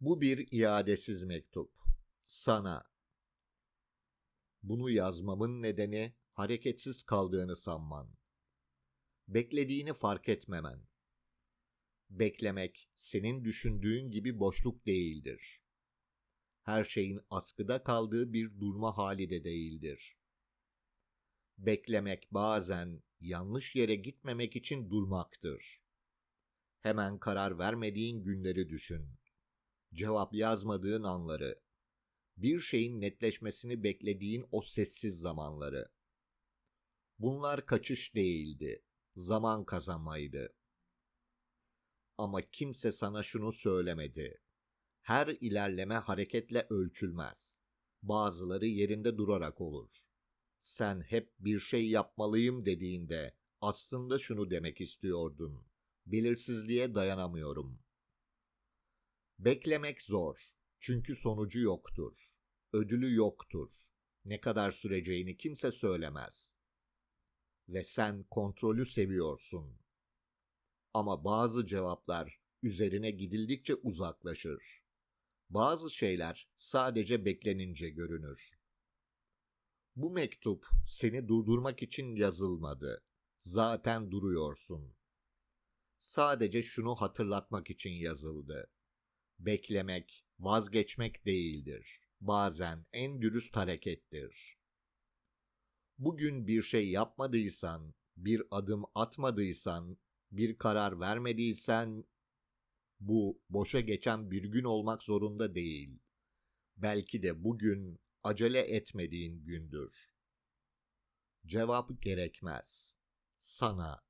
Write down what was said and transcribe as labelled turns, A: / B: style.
A: Bu bir iadesiz mektup. Sana. Bunu yazmamın nedeni hareketsiz kaldığını sanman. Beklediğini fark etmemen. Beklemek senin düşündüğün gibi boşluk değildir. Her şeyin askıda kaldığı bir durma hali de değildir. Beklemek bazen yanlış yere gitmemek için durmaktır. Hemen karar vermediğin günleri düşün. Cevap yazmadığın anları. Bir şeyin netleşmesini beklediğin o sessiz zamanları. Bunlar kaçış değildi, zaman kazanmaydı. Ama kimse sana şunu söylemedi. Her ilerleme hareketle ölçülmez. Bazıları yerinde durarak olur. Sen hep bir şey yapmalıyım dediğinde aslında şunu demek istiyordun. Belirsizliğe dayanamıyorum. Beklemek zor. Çünkü sonucu yoktur. Ödülü yoktur. Ne kadar süreceğini kimse söylemez. Ve sen kontrolü seviyorsun. Ama bazı cevaplar üzerine gidildikçe uzaklaşır. Bazı şeyler sadece beklenince görünür. Bu mektup seni durdurmak için yazılmadı. Zaten duruyorsun. Sadece şunu hatırlatmak için yazıldı. Beklemek, vazgeçmek değildir. Bazen en dürüst harekettir. Bugün bir şey yapmadıysan, bir adım atmadıysan, bir karar vermediysen bu boşa geçen bir gün olmak zorunda değil. Belki de bugün acele etmediğin gündür. Cevap gerekmez. Sana